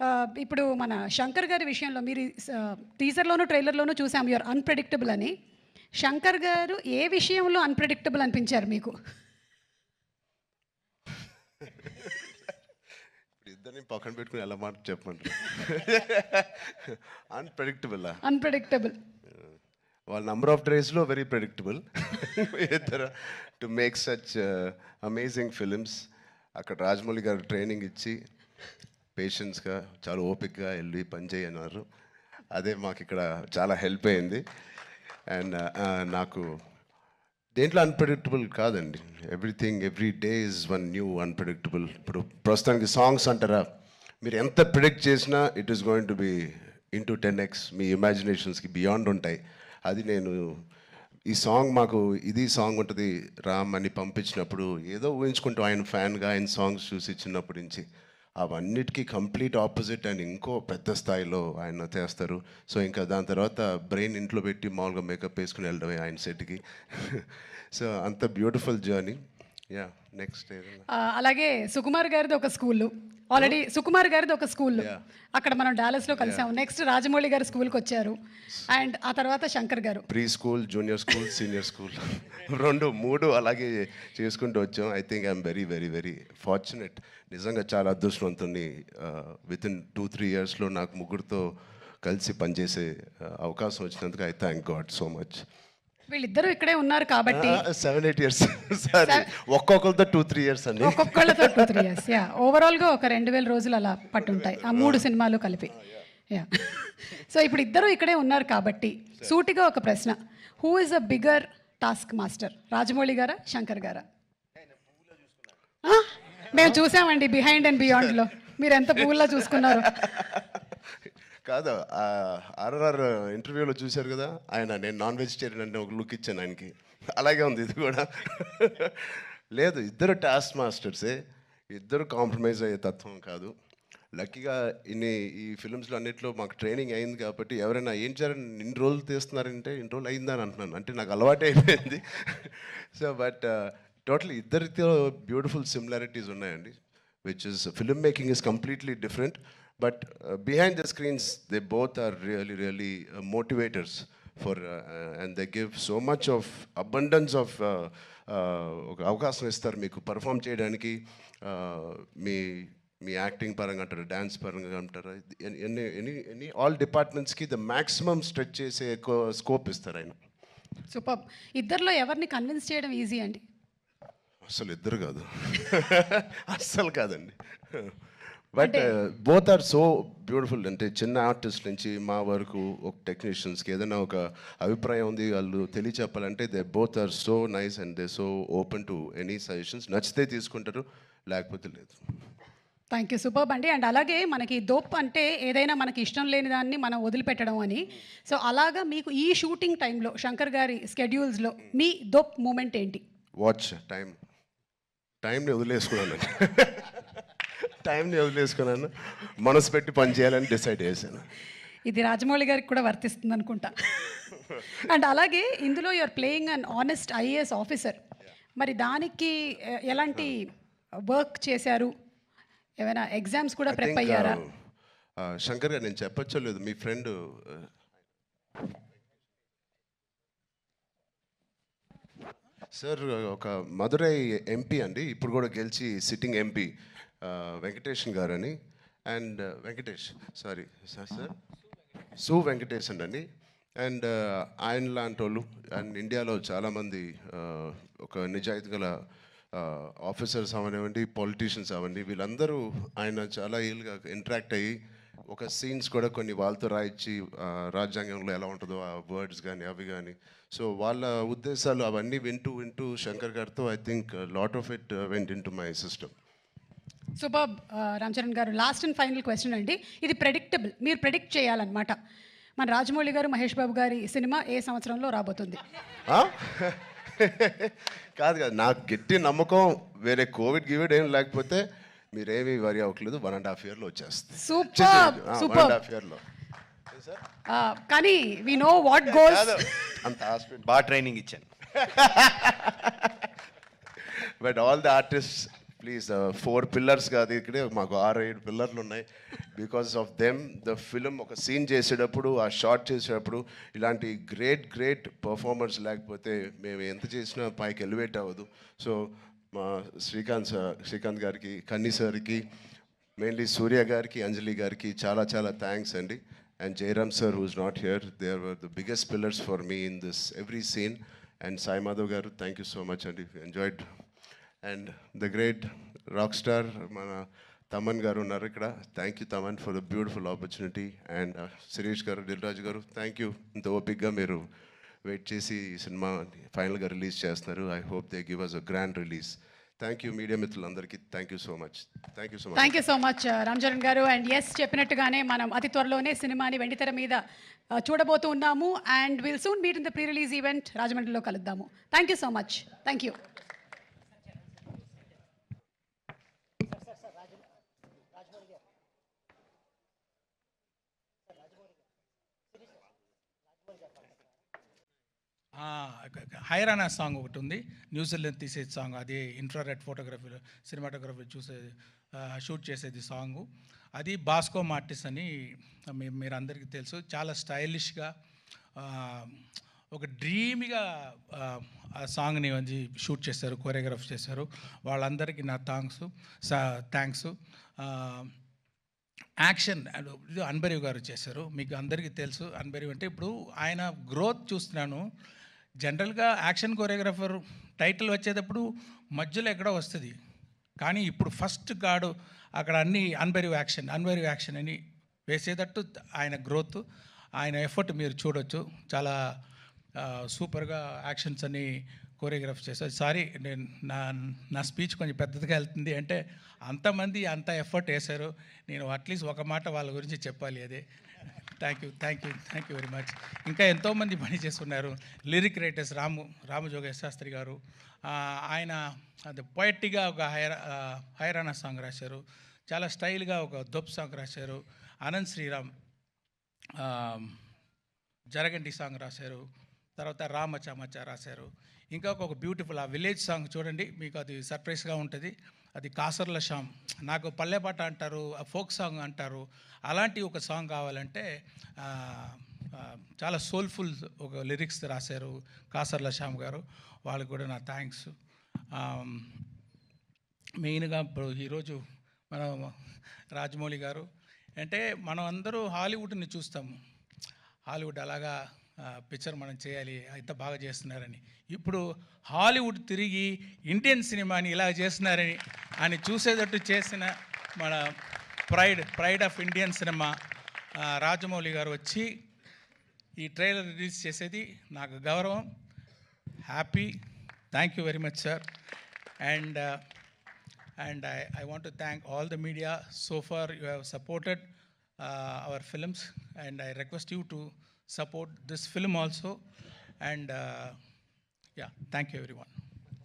ఆ, ఇప్పుడు మన శంకర్ గారి విషయంలో మీరు టీజర్లోను ట్రైలర్లోనూ చూసాం. యూఆర్ అన్ప్రెడిక్టబుల్ అని. శంకర్ గారు ఏ విషయంలో అన్ప్రెడిక్టబుల్ అనిపించారు మీకు? ఇద్దరిని పక్కన పెట్టుకుని ఎలా మాట చెప్పంటారు అన్ప్రెడిక్టబుల్ అన్ప్రెడిక్టబుల్ వాళ్ళ నంబర్ ఆఫ్ డేస్లో వెరీ ప్రెడిక్టబుల్ ఇద్దరు to make such amazing films అక్కడ రాజమౌళి గారు ట్రైనింగ్ ఇచ్చి పేషెన్స్గా చాలా ఓపిక్గా వెళ్ళి పనిచేయన్నారు అదే మాకు ఇక్కడ చాలా హెల్ప్ అయింది. అండ్ uh, uh, నాకు దేంట్లో అన్ప్రెడిక్టబుల్ కాదండి. Everything every day is one new unpredictable ఇప్పుడు ప్రస్తుతానికి సాంగ్స్ అంటారా? మీరు ఎంత ప్రిడిక్ట్ చేసినా it is going to be into ten X మీ ఇమాజినేషన్స్కి బియాండ్ ఉంటాయి. అది నేను ఈ సాంగ్ మాకు ఇది సాంగ్ ఉంటుంది రామ్ అని పంపించినప్పుడు ఏదో ఊహించుకుంటూ. ఆయన ఫ్యాన్గా ఆయన సాంగ్స్ చూసి చిన్నప్పటి నుంచి. అవన్నిటికీ కంప్లీట్ ఆపోజిట్ అని ఇంకో పెద్ద స్థాయిలో ఆయన చేస్తారు. సో ఇంకా దాని తర్వాత బ్రెయిన్ ఇంట్లో పెట్టి మామూలుగా మేకప్ వేసుకుని వెళ్ళడమే ఆయన సెట్కి. సో అంత బ్యూటిఫుల్ జర్నీ. యా నెక్స్ట్ అలాగే సుకుమార్ గారిది ఒక స్కూల్. ఆల్రెడీ సుకుమార్ గారిది ఒక స్కూల్. అక్కడ మనం డాలస్లో కలిసాము నెక్స్ట్ రాజమౌళి గారు స్కూల్కి వచ్చారు అండ్ ఆ తర్వాత శంకర్ గారు. Pre school junior school senior school రెండు మూడు అలాగే చేసుకుంటూ వచ్చాం. I think I'm very very very fortunate నిజంగా చాలా అదృష్టవంతుని విత్ ఇన్ టూ త్రీ ఇయర్స్లో నాకు ముగ్గురితో కలిసి పనిచేసే అవకాశం వచ్చినందుకు I thank God so much వీళ్ళిద్దరూ ఇక్కడే ఉన్నారు కాబట్టి. సెవెన్ ఎయిట్ ఇయర్స్ సారీ ఒక్కొక్కరితో టూ త్రీ ఇయర్స్ అండి. ఒక్కొక్కళ్ళతో టూ త్రీ ఇయర్స్ యా ఓవరాల్గా ఒక రెండు వేల రోజులు అలా పట్టుంటాయి. ఆ మూడు సినిమాలు కలిపి. యా సో ఇప్పుడు ఇద్దరు ఇక్కడే ఉన్నారు కాబట్టి సూటిగా ఒక ప్రశ్న. Who is a bigger task master Rajamouli గారా శంకర్ గారా? ఆ? మేము చూసామండి బిహైండ్ అండ్ బియాండ్లో మీరు ఎంత పువ్వులా చూసుకున్నారు. కాదు ఆర్ఆర్ఆర్ ఇంటర్వ్యూలో చూశారు కదా ఆయన నేను నాన్ వెజిటేరియన్ అంటే ఒక లుక్ ఇచ్చాను ఆయనకి. అలాగే ఉంది ఇది కూడా. లేదు ఇద్దరు టాస్క్ మాస్టర్సే ఇద్దరు కాంప్రమైజ్ అయ్యే తత్వం కాదు. లక్కీగా ఇన్ని ఈ ఫిల్మ్స్లో అన్నిట్లో మాకు ట్రైనింగ్ అయింది కాబట్టి ఎవరైనా ఏం చేయాలని ఇన్ని రోజులు తీస్తున్నారంటే ఇన్ని రోజులు అయిందని అంటున్నాను. అంటే నాకు అలవాటు అయిపోయింది. సో బట్ టోటల్ uh, ఇద్దరితో బ్యూటిఫుల్ సిమిలారిటీస్ ఉన్నాయండి which is film making is completely different but uh, behind the screens they both are really really uh, motivators for uh, and they give so much of abundance of uh, uh, ఒక అవకాశం ఇస్తారు మీకు perform చేయడానికి. Uh, మీ మీ acting పరంగా అంటారు dance పరంగా అంటారు ఎన్ని ఎనీ ఎనీ ఆల్ డిపార్ట్మెంట్స్కి ద మ్యాక్సిమం స్ట్రెచ్ చేసే స్కోప్ ఇస్తారు ఆయన. సూపర్ ఇద్దరిలో ఎవరిని కన్విన్స్ చేయడం ఈజీ అండి? అసలు ఇద్దరు కాదు. అస్సలు కాదండి. But both are so beautiful అంటే చిన్న ఆర్టిస్ట్ నుంచి మా వరకు ఒక టెక్నీషియన్స్కి ఏదైనా ఒక అభిప్రాయం ఉంది వాళ్ళు తెలియచెప్పాలంటే they both are so nice and they so open to any suggestions నచ్చితే తీసుకుంటారు లేకపోతే లేదు. థ్యాంక్ యూ సూపర్ అండి అండ్ అలాగే మనకి దోప్ అంటే ఏదైనా మనకి ఇష్టం లేని దాన్ని మనం వదిలిపెట్టడం అని. సో అలాగా మీకు ఈ షూటింగ్ టైంలో శంకర్ గారి స్కెడ్యూల్స్లో మీ దోప్ మూమెంట్ ఏంటి? వాచ్ టైం టైంని వదిలేసుకున్నాను టైంని వదిలేసుకున్నాను మనసు పెట్టి పని చేయాలని డిసైడ్ చేశాను. ఇది రాజమౌళి గారికి కూడా వర్తిస్తుంది అనుకుంటా. అండ్ అలాగే ఇందులో you are playing an honest IAS officer మరి దానికి ఎలాంటి వర్క్ చేశారు? ఏమైనా ఎగ్జామ్స్ కూడా I ప్రిప్ think, అయ్యారా? uh, uh, శంకర్ గారు నేను చెప్పచ్చో లేదు మీ ఫ్రెండ్ సార్ ఒక మదురై ఎంపీ అండి. ఇప్పుడు కూడా గెలిచి సిట్టింగ్ ఎంపీ వెంకటేషన్ గారని and Venkatesh sorry sir sir. సు వెంకటేష్ అండి. అండ్ ఆయన లాంటి వాళ్ళు అండ్ ఇండియాలో చాలామంది ఒక నిజాయితీ గల ఆఫీసర్స్ అవనివ్వండి పొలిటీషియన్స్ అవ్వండి వీళ్ళందరూ ఆయన చాలా ఏళ్ళుగా ఇంటరాక్ట్ అయ్యి ఒక సీన్స్ కూడా కొన్ని వాళ్ళతో రాయించి రాజ్యాంగంలో ఎలా ఉంటుందో ఆ వర్డ్స్ కానీ అవి కానీ సో వాళ్ళ ఉద్దేశాలు అవన్నీ వింటూ వింటూ శంకర్ గారితో I think lot of it went in to my system. Super Ram Charan garu last and final question అండి. ఇది ప్రెడిక్టబుల్ మీరు ప్రెడిక్ట్ చేయాలన్నమాట. మన రాజమౌళి గారు మహేష్ బాబు గారి సినిమా ఏ సంవత్సరంలో రాబోతుంది? కాదు కాదు నాకు గట్టి నమ్మకం వేరే కోవిడ్ గివిడ్ ఏం లేకపోతే మీరేమీ వరి అవ్వట్లేదు వన్ అండ్ హాఫ్ ఇయర్లో వచ్చేస్తుంది. సూపర్ వన్ అండ్ హాఫ్ ఇయర్లో కానీ వి నో వాట్ గోల్స్ అంత హాస్పిటల్ బాగా ట్రైనింగ్ ఇచ్చాను. But all the artist please four pillars కాదు ఇక్కడే మాకు ఆరు ఏడు పిల్లర్లు ఉన్నాయి. Because of them the film ఒక సీన్ చేసేటప్పుడు ఆ షార్ట్ చేసేటప్పుడు ఇలాంటి గ్రేట్ గ్రేట్ పర్ఫార్మర్స్ లేకపోతే మేము ఎంత చేసినా పైకి ఎలివేట్ అవ్వదు. సో మా శ్రీకాంత్ సార్ శ్రీకాంత్ గారికి కన్నీ సార్కి మెయిన్లీ సూర్య గారికి అంజలి గారికి చాలా చాలా థ్యాంక్స్ అండి. And Jayaram sir who's not here they are the biggest pillars for me in this every scene and Sai Madhav garu thank you so much అండి. Enjoyed and the great rock star మన తమన్ గారు ఉన్నారు ఇక్కడ. Thank you Thaman for the beautiful opportunity and Suresh garu Dil Raju garu thank you ఇంత ఓపిక్గా మీరు wait చేసి ఈ సినిమా ఫైనల్గా రిలీజ్ చేస్తున్నారు. I hope they give us a grand release thank you media మిత్రులందరికీ. Thank you so much thank you so much thank you so much Ram Charan garu. And yes చెప్పినట్టుగానే మనం అతి త్వరలోనే సినిమాని వెండితెర మీద uh, చూడబోతూ ఉన్నాము. And will soon meet in the pre release event రాజమండ్రిలో కలుద్దాము. Thank you so much thank you హైరానా song ఒకటి ఉంది. న్యూజిలాండ్ తీసే సాంగ్ అది ఇంట్రారెడ్ ఫోటోగ్రఫీలో సినిమాటోగ్రఫీ చూసే షూట్ చేసేది సాంగ్. అది బాస్కో మార్టిస్ అని మీ- మీరు అందరికీ తెలుసు. చాలా స్టైలిష్గా ఒక డ్రీమిగా ఆ, సాంగ్ని వచ్చి షూట్ చేశారు కోరియోగ్రాఫ్ చేశారు. వాళ్ళందరికీ నా thanks thanks action and Anbariv garu చేశారు. మీకు అందరికీ తెలుసు. అన్బరీవ్ అంటే ఇప్పుడు ఆయన గ్రోత్ చూస్తున్నాను. జనరల్గా యాక్షన్ కొరియోగ్రాఫర్ టైటిల్ వచ్చేటప్పుడు మధ్యలో ఎక్కడో వస్తుంది. కానీ ఇప్పుడు ఫస్ట్ గాడు అక్కడ అన్ని అన్బరీవ్ యాక్షన్ అన్బరీవ్ యాక్షన్ అని వేసేటట్టు ఆయన గ్రోత్ ఆయన ఎఫర్ట్ మీరు చూడొచ్చు. చాలా సూపర్గా యాక్షన్స్ అని కోరియోగ్రాఫ్ చేశారు. సారీ నేను నా నా స్పీచ్ కొంచెం పెద్దదిగా వెళ్తుంది అంటే అంతమంది అంత ఎఫర్ట్ వేశారు. నేను అట్లీస్ట్ ఒక మాట వాళ్ళ గురించి చెప్పాలి అదే. Thank you thank you thank you very much ఇంకా ఎంతోమంది పని చేస్తున్నారు. Lyric writers Ramu Ramajogesh Sastry garu. ఆయన అది పొయట్టిగా ఒక హైర హైరానా సాంగ్ రాశారు. చాలా స్టైల్గా ఒక దొప్ సాంగ్ రాశారు. అనంత్ శ్రీరామ్ జరగండి సాంగ్ రాశారు. తర్వాత రామచమచ రాశారు. ఇంకా ఒక బ్యూటిఫుల్ ఆ విలేజ్ సాంగ్ చూడండి. మీకు అది సర్ప్రైజ్గా ఉంటుంది. అది కాసర్ల షామ్. నాకు పల్లెపాట అంటారు ఆ ఫోక్ సాంగ్ అంటారు. అలాంటి ఒక సాంగ్ కావాలంటే చాలా సోల్ఫుల్ ఒక లిరిక్స్ రాశారు కాసర్ల శ్యామ్ గారు. వాళ్ళకి కూడా నా థ్యాంక్స్. మెయిన్గా ఇప్పుడు ఈరోజు మనం రాజమౌళి గారు. అంటే మనం అందరూ హాలీవుడ్ని చూస్తాము. హాలీవుడ్ అలాగా పిక్చర్ మనం చేయాలి ఇంత బాగా చేస్తున్నారని. ఇప్పుడు హాలీవుడ్ తిరిగి ఇండియన్ సినిమాని ఇలా చేస్తున్నారని అని చూసేటట్టు చేసిన మన pride pride of Indian cinema Rajamouli garu వచ్చి ఈ ట్రైలర్ రిలీజ్ చేసేది నాకు గౌరవం. Happy thank you very much sir and and I I want thank all the media so far you you supported uh, supported uh, and I request I to support this film also. And uh, yeah, thank you, everyone.